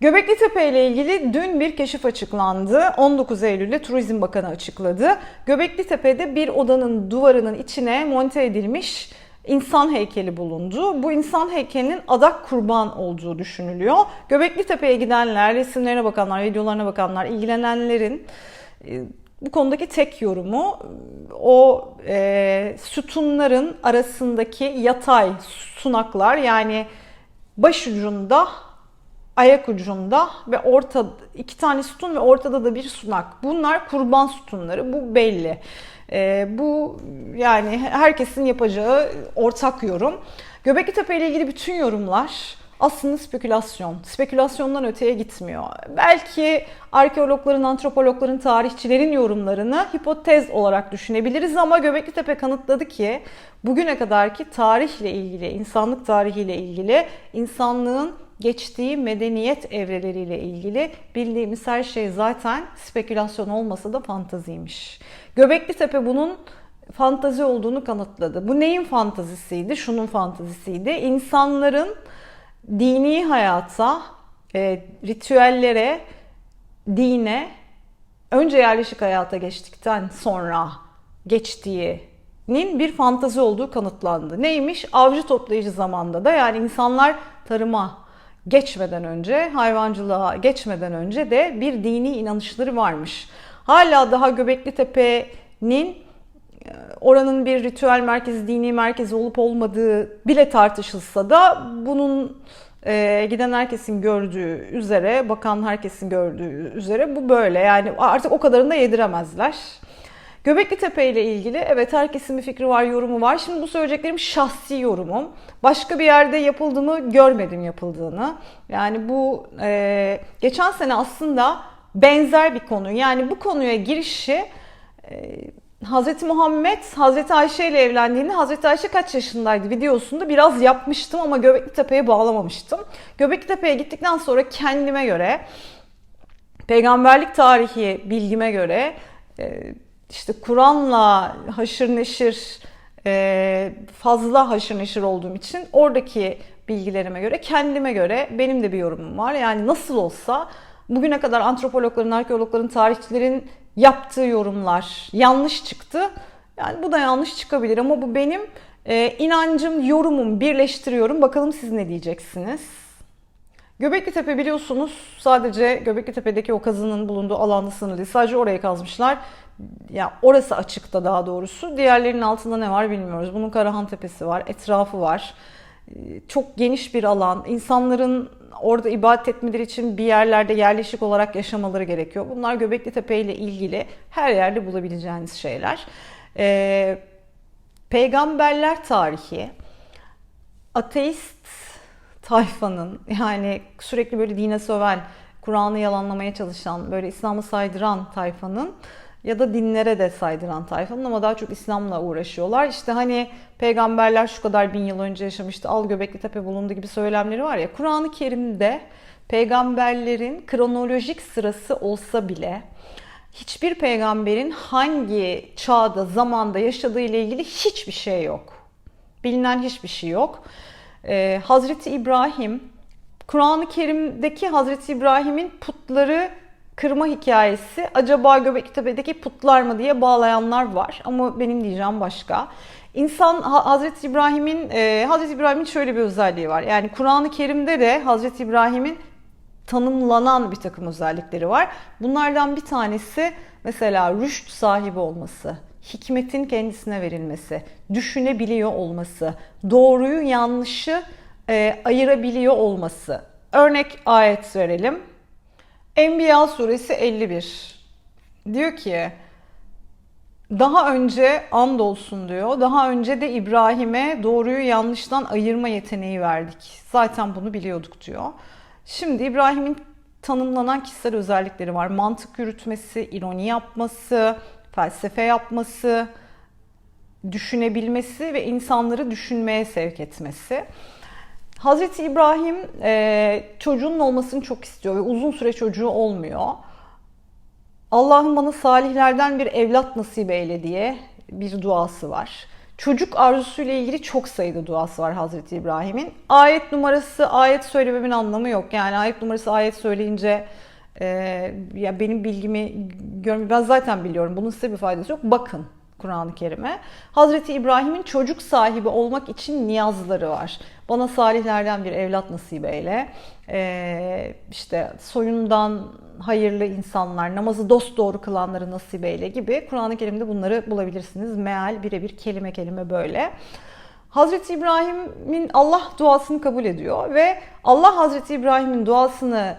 Göbekli Tepe ile ilgili dün bir keşif açıklandı. 19 Eylül'de Turizm Bakanı açıkladı. Göbekli Tepe'de bir odanın duvarının içine monte edilmiş insan heykeli bulundu. Bu insan heykelinin adak kurban olduğu düşünülüyor. Göbekli Tepe'ye gidenler, resimlerine bakanlar, videolarına bakanlar, ilgilenenlerin e, bu konudaki tek yorumu o e, sütunların arasındaki yatay sunaklar yani baş ucunda ayak ucunda ve orta iki tane sütun ve ortada da bir sunak. Bunlar kurban sütunları. Bu belli. E, bu yani herkesin yapacağı ortak yorum. Göbekli Tepe ile ilgili bütün yorumlar aslında spekülasyon. Spekülasyondan öteye gitmiyor. Belki arkeologların, antropologların, tarihçilerin yorumlarını hipotez olarak düşünebiliriz ama Göbekli Tepe kanıtladı ki bugüne kadarki tarihle ilgili, insanlık tarihiyle ilgili, insanlığın geçtiği medeniyet evreleriyle ilgili bildiğimiz her şey zaten spekülasyon olmasa da fantaziymiş. Göbekli Tepe bunun fantazi olduğunu kanıtladı. Bu neyin fantazisiydi? Şunun fantazisiydi. İnsanların dini hayata, e, ritüellere, dine önce yerleşik hayata geçtikten sonra geçtiğinin bir fantazi olduğu kanıtlandı. Neymiş? Avcı toplayıcı zamanda da yani insanlar tarıma geçmeden önce, hayvancılığa geçmeden önce de bir dini inanışları varmış. Hala daha Göbekli Tepe'nin oranın bir ritüel merkezi, dini merkezi olup olmadığı bile tartışılsa da bunun e, giden herkesin gördüğü üzere, bakan herkesin gördüğü üzere bu böyle. Yani artık o kadarını da yediremezler. Göbekli Tepe ile ilgili evet herkesin bir fikri var, yorumu var. Şimdi bu söyleyeceklerim şahsi yorumum. Başka bir yerde yapıldığını görmedim yapıldığını. Yani bu e, geçen sene aslında benzer bir konu. Yani bu konuya girişi e, Hz. Muhammed Hz. Ayşe ile evlendiğinde Hz. Ayşe kaç yaşındaydı videosunda biraz yapmıştım ama Göbekli Tepe'ye bağlamamıştım. Göbekli Tepe'ye gittikten sonra kendime göre peygamberlik tarihi bilgime göre e, işte Kur'an'la haşır neşir e, fazla haşır neşir olduğum için oradaki bilgilerime göre kendime göre benim de bir yorumum var. Yani nasıl olsa bugüne kadar antropologların, arkeologların, tarihçilerin yaptığı yorumlar yanlış çıktı. Yani bu da yanlış çıkabilir ama bu benim e, inancım, yorumum, birleştiriyorum. Bakalım siz ne diyeceksiniz? Göbekli Tepe biliyorsunuz sadece Göbekli Tepe'deki o kazının bulunduğu alanda sınırlı. Sadece oraya kazmışlar. Ya orası açıkta daha doğrusu. Diğerlerinin altında ne var bilmiyoruz. Bunun Karahan Tepesi var, etrafı var. Çok geniş bir alan. İnsanların orada ibadet etmeleri için bir yerlerde yerleşik olarak yaşamaları gerekiyor. Bunlar Göbekli Tepe ile ilgili her yerde bulabileceğiniz şeyler. Ee, peygamberler tarihi, ateist tayfanın yani sürekli böyle dine söven, Kur'an'ı yalanlamaya çalışan, böyle İslam'ı saydıran tayfanın ya da dinlere de saydıran tayfanın ama daha çok İslam'la uğraşıyorlar. İşte hani peygamberler şu kadar bin yıl önce yaşamıştı, al Göbekli Tepe bulundu gibi söylemleri var ya. Kur'an-ı Kerim'de peygamberlerin kronolojik sırası olsa bile hiçbir peygamberin hangi çağda, zamanda yaşadığı ile ilgili hiçbir şey yok. Bilinen hiçbir şey yok. Ee, Hazreti İbrahim, Kur'an-ı Kerim'deki Hazreti İbrahim'in putları kırma hikayesi acaba Göbeklitepe'deki putlar mı diye bağlayanlar var. Ama benim diyeceğim başka. İnsan Hazreti İbrahim'in e, Hazreti İbrahim'in şöyle bir özelliği var. Yani Kur'an-ı Kerim'de de Hazreti İbrahim'in tanımlanan bir takım özellikleri var. Bunlardan bir tanesi mesela rüşt sahibi olması, hikmetin kendisine verilmesi, düşünebiliyor olması, doğruyu yanlışı e, ayırabiliyor olması. Örnek ayet verelim. Enbiya suresi 51. Diyor ki daha önce andolsun diyor. Daha önce de İbrahim'e doğruyu yanlıştan ayırma yeteneği verdik. Zaten bunu biliyorduk diyor. Şimdi İbrahim'in tanımlanan kişisel özellikleri var. Mantık yürütmesi, ironi yapması, felsefe yapması, düşünebilmesi ve insanları düşünmeye sevk etmesi. Hazreti İbrahim e, çocuğunun olmasını çok istiyor ve uzun süre çocuğu olmuyor. Allah'ım bana salihlerden bir evlat nasip eyle diye bir duası var. Çocuk arzusuyla ilgili çok sayıda duası var Hazreti İbrahim'in. Ayet numarası, ayet söylememin anlamı yok. Yani ayet numarası ayet söyleyince e, ya benim bilgimi görmüyor. Ben zaten biliyorum. Bunun size bir faydası yok. Bakın Kur'an-ı Kerim'e. Hazreti İbrahim'in çocuk sahibi olmak için niyazları var. Bana salihlerden bir evlat nasip eyle. Ee, işte soyundan hayırlı insanlar, namazı dost doğru kılanları nasip eyle gibi Kur'an-ı Kerim'de bunları bulabilirsiniz. Meal birebir kelime kelime böyle. Hazreti İbrahim'in Allah duasını kabul ediyor ve Allah Hazreti İbrahim'in duasını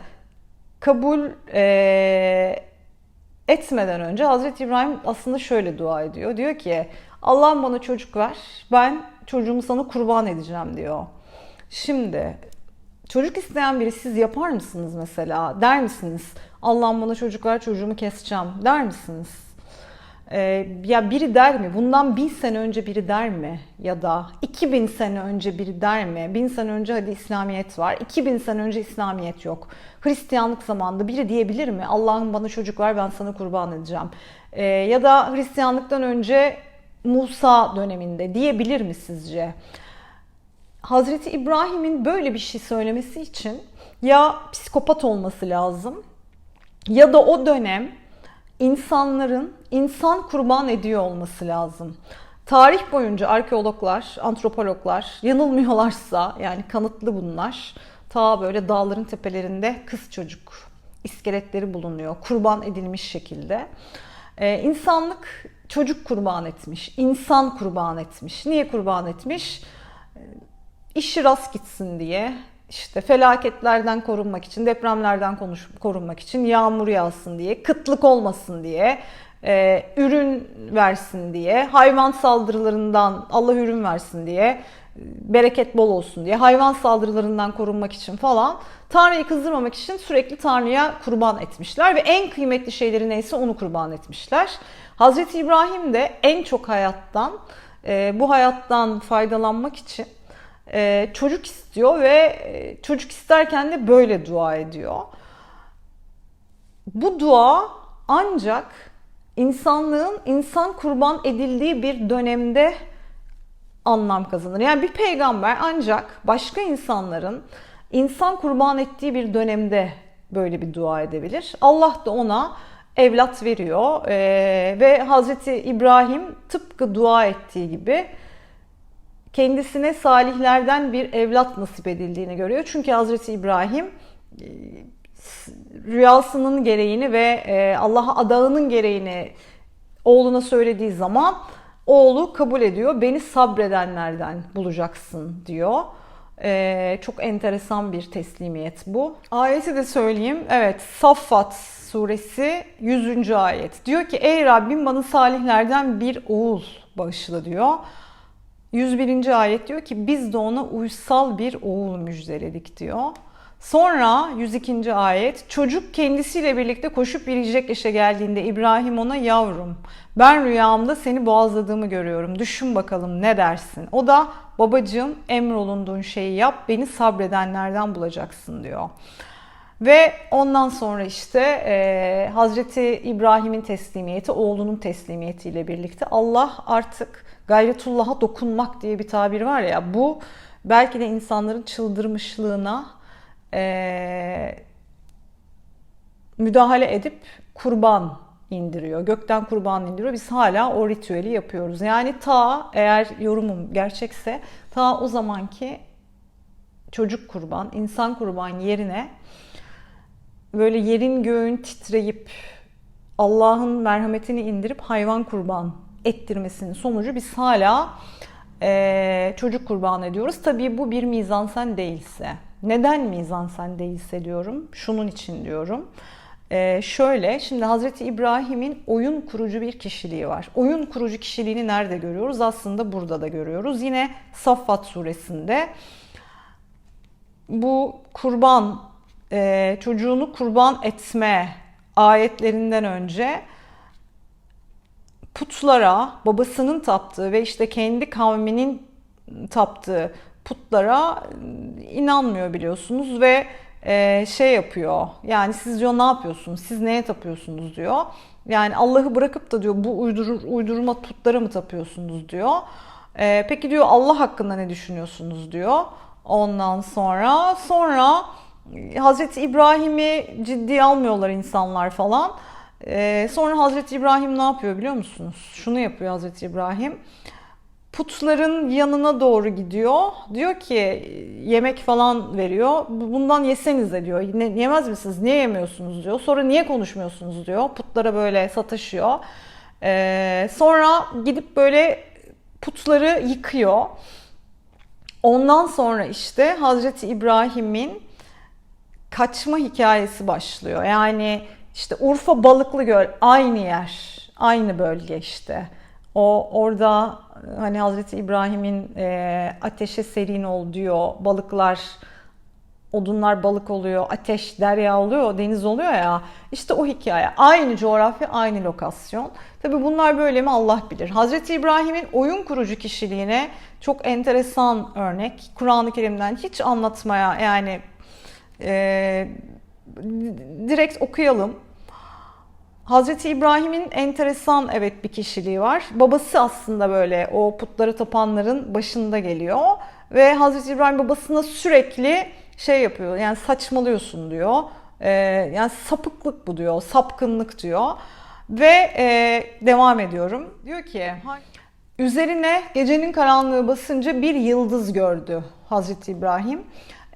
kabul e, etmeden önce Hazreti İbrahim aslında şöyle dua ediyor. Diyor ki Allah'ım bana çocuk ver. Ben çocuğumu sana kurban edeceğim diyor. Şimdi çocuk isteyen biri siz yapar mısınız mesela? Der misiniz? Allah'ım bana çocuk ver çocuğumu keseceğim der misiniz? Ee, ya biri der mi? Bundan bin sene önce biri der mi? Ya da 2000 sene önce biri der mi? Bin sene önce hadi İslamiyet var. 2000 sene önce İslamiyet yok. Hristiyanlık zamanında biri diyebilir mi? Allah'ım bana çocuk ver ben sana kurban edeceğim. Ee, ya da Hristiyanlıktan önce Musa döneminde diyebilir mi sizce? Hazreti İbrahim'in böyle bir şey söylemesi için ya psikopat olması lazım ya da o dönem insanların insan kurban ediyor olması lazım. Tarih boyunca arkeologlar, antropologlar yanılmıyorlarsa yani kanıtlı bunlar. Ta böyle dağların tepelerinde kız çocuk iskeletleri bulunuyor. Kurban edilmiş şekilde. Ee, insanlık çocuk kurban etmiş, insan kurban etmiş. Niye kurban etmiş? İşi rast gitsin diye, işte felaketlerden korunmak için, depremlerden korunmak için, yağmur yağsın diye, kıtlık olmasın diye, e, ürün versin diye, hayvan saldırılarından Allah ürün versin diye, bereket bol olsun diye, hayvan saldırılarından korunmak için falan Tanrı'yı kızdırmamak için sürekli Tanrı'ya kurban etmişler ve en kıymetli şeyleri neyse onu kurban etmişler. Hazreti İbrahim de en çok hayattan, e, bu hayattan faydalanmak için e, çocuk istiyor ve e, çocuk isterken de böyle dua ediyor. Bu dua ancak insanlığın insan kurban edildiği bir dönemde anlam kazanır. Yani bir peygamber ancak başka insanların insan kurban ettiği bir dönemde böyle bir dua edebilir. Allah da ona evlat veriyor ee, ve Hazreti İbrahim tıpkı dua ettiği gibi kendisine salihlerden bir evlat nasip edildiğini görüyor. Çünkü Hazreti İbrahim e, rüyasının gereğini ve e, Allah'a adağının gereğini oğluna söylediği zaman oğlu kabul ediyor. Beni sabredenlerden bulacaksın diyor. Ee, çok enteresan bir teslimiyet bu. Ayeti de söyleyeyim. Evet, Saffat suresi 100. ayet. Diyor ki ey Rabbim bana salihlerden bir oğul bağışla diyor. 101. ayet diyor ki biz de ona uysal bir oğul müjdeledik diyor. Sonra 102. ayet çocuk kendisiyle birlikte koşup yürüyecek yaşa geldiğinde İbrahim ona yavrum ben rüyamda seni boğazladığımı görüyorum düşün bakalım ne dersin. O da babacığım emrolunduğun şeyi yap beni sabredenlerden bulacaksın diyor. Ve ondan sonra işte e, Hazreti İbrahim'in teslimiyeti, oğlunun teslimiyetiyle birlikte Allah artık gayretullah'a dokunmak diye bir tabir var ya bu belki de insanların çıldırmışlığına e, müdahale edip kurban indiriyor. Gökten kurban indiriyor. Biz hala o ritüeli yapıyoruz. Yani ta eğer yorumum gerçekse ta o zamanki çocuk kurban, insan kurban yerine böyle yerin göğün titreyip Allah'ın merhametini indirip hayvan kurban ettirmesinin sonucu biz hala e, çocuk kurban ediyoruz. Tabii bu bir mizansen değilse. Neden mizansen değilse diyorum? Şunun için diyorum. Ee, şöyle, şimdi Hazreti İbrahim'in oyun kurucu bir kişiliği var. Oyun kurucu kişiliğini nerede görüyoruz? Aslında burada da görüyoruz. Yine Saffat suresinde bu kurban, e, çocuğunu kurban etme ayetlerinden önce putlara, babasının taptığı ve işte kendi kavminin taptığı putlara inanmıyor biliyorsunuz ve e, şey yapıyor. Yani siz diyor ne yapıyorsunuz? Siz neye tapıyorsunuz diyor. Yani Allah'ı bırakıp da diyor bu uydurur, uydurma putlara mı tapıyorsunuz diyor. Ee, peki diyor Allah hakkında ne düşünüyorsunuz diyor. Ondan sonra sonra Hazreti İbrahim'i ciddiye almıyorlar insanlar falan. Ee, sonra Hazreti İbrahim ne yapıyor biliyor musunuz? Şunu yapıyor Hazreti İbrahim. Putların yanına doğru gidiyor. Diyor ki yemek falan veriyor. Bundan yesenize diyor. Ne, yemez misiniz? Niye yemiyorsunuz diyor. Sonra niye konuşmuyorsunuz diyor. Putlara böyle sataşıyor. Ee, sonra gidip böyle putları yıkıyor. Ondan sonra işte Hazreti İbrahim'in kaçma hikayesi başlıyor. Yani işte Urfa Balıklı Göl aynı yer, aynı bölge işte. O orada hani Hazreti İbrahim'in e, ateşe serin ol diyor. Balıklar odunlar balık oluyor, ateş derya oluyor, deniz oluyor ya. İşte o hikaye. Aynı coğrafya, aynı lokasyon. Tabi bunlar böyle mi Allah bilir. Hazreti İbrahim'in oyun kurucu kişiliğine çok enteresan örnek. Kur'an-ı Kerim'den hiç anlatmaya yani e, direkt okuyalım. Hazreti İbrahim'in enteresan evet bir kişiliği var. Babası aslında böyle o putları tapanların başında geliyor. Ve Hazreti İbrahim babasına sürekli şey yapıyor yani saçmalıyorsun diyor. Ee, yani sapıklık bu diyor, sapkınlık diyor. Ve e, devam ediyorum. Diyor ki üzerine gecenin karanlığı basınca bir yıldız gördü Hazreti İbrahim.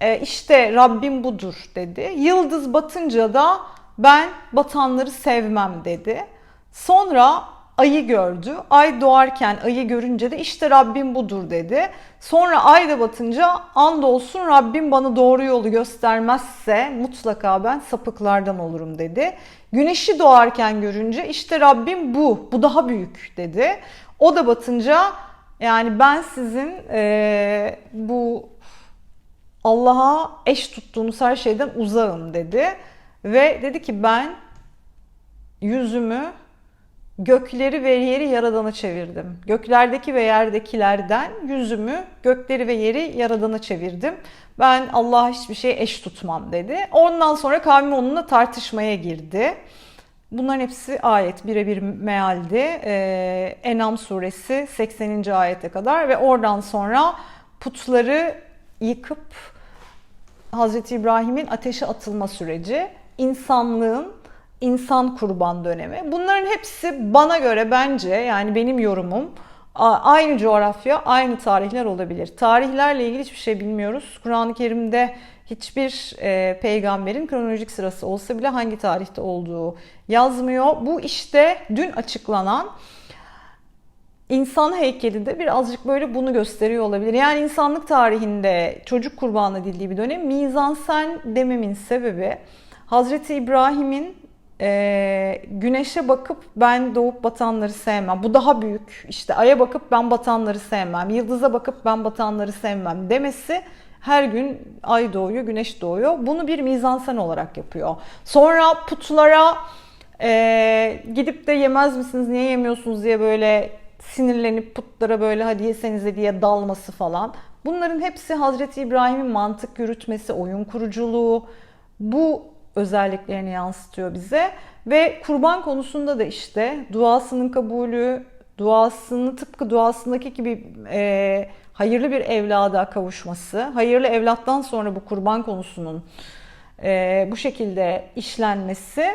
E, işte Rabbim budur dedi. Yıldız batınca da ben batanları sevmem dedi. Sonra ayı gördü. Ay doğarken ayı görünce de işte Rabbim budur dedi. Sonra ay da batınca andolsun Rabbim bana doğru yolu göstermezse mutlaka ben sapıklardan olurum dedi. Güneşi doğarken görünce işte Rabbim bu, bu daha büyük dedi. O da batınca yani ben sizin e, bu Allah'a eş tuttuğunuz her şeyden uzağım dedi. Ve dedi ki ben yüzümü gökleri ve yeri yaradana çevirdim. Göklerdeki ve yerdekilerden yüzümü gökleri ve yeri yaradana çevirdim. Ben Allah'a hiçbir şey eş tutmam dedi. Ondan sonra kavmi onunla tartışmaya girdi. Bunların hepsi ayet birebir mealdi. Ee, Enam suresi 80. ayete kadar ve oradan sonra putları yıkıp Hazreti İbrahim'in ateşe atılma süreci, insanlığın insan kurban dönemi. Bunların hepsi bana göre bence yani benim yorumum aynı coğrafya, aynı tarihler olabilir. Tarihlerle ilgili hiçbir şey bilmiyoruz. Kur'an-ı Kerim'de hiçbir e, peygamberin kronolojik sırası olsa bile hangi tarihte olduğu yazmıyor. Bu işte dün açıklanan insan heykeli de birazcık böyle bunu gösteriyor olabilir. Yani insanlık tarihinde çocuk kurbanı edildiği bir dönem mizansen dememin sebebi Hazreti İbrahim'in e, güneşe bakıp ben doğup batanları sevmem. Bu daha büyük. İşte aya bakıp ben batanları sevmem. Yıldıza bakıp ben batanları sevmem demesi her gün ay doğuyor, güneş doğuyor. Bunu bir mizansen olarak yapıyor. Sonra putlara e, gidip de yemez misiniz, niye yemiyorsunuz diye böyle sinirlenip putlara böyle hadi yesenize diye dalması falan. Bunların hepsi Hazreti İbrahim'in mantık yürütmesi, oyun kuruculuğu. Bu özelliklerini yansıtıyor bize. Ve kurban konusunda da işte duasının kabulü, duasını tıpkı duasındaki gibi e, hayırlı bir evlada kavuşması, hayırlı evlattan sonra bu kurban konusunun e, bu şekilde işlenmesi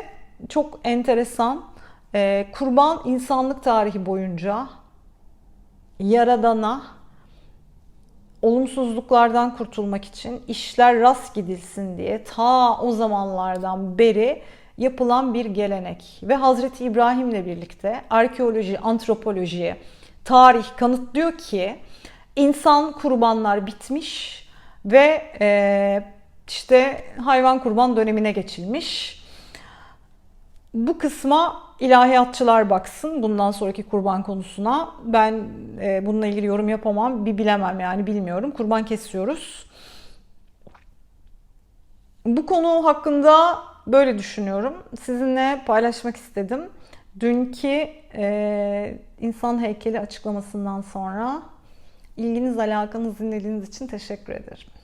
çok enteresan. E, kurban insanlık tarihi boyunca Yaradan'a olumsuzluklardan kurtulmak için işler rast gidilsin diye ta o zamanlardan beri yapılan bir gelenek ve Hazreti İbrahim'le birlikte arkeoloji, antropoloji, tarih kanıtlıyor ki insan kurbanlar bitmiş ve e, işte hayvan kurban dönemine geçilmiş. Bu kısma ilahiyatçılar baksın bundan sonraki kurban konusuna. Ben e, bununla ilgili yorum yapamam. Bir bilemem yani bilmiyorum. Kurban kesiyoruz. Bu konu hakkında böyle düşünüyorum. Sizinle paylaşmak istedim. Dünkü e, insan heykeli açıklamasından sonra ilginiz alakanız dinlediğiniz için teşekkür ederim.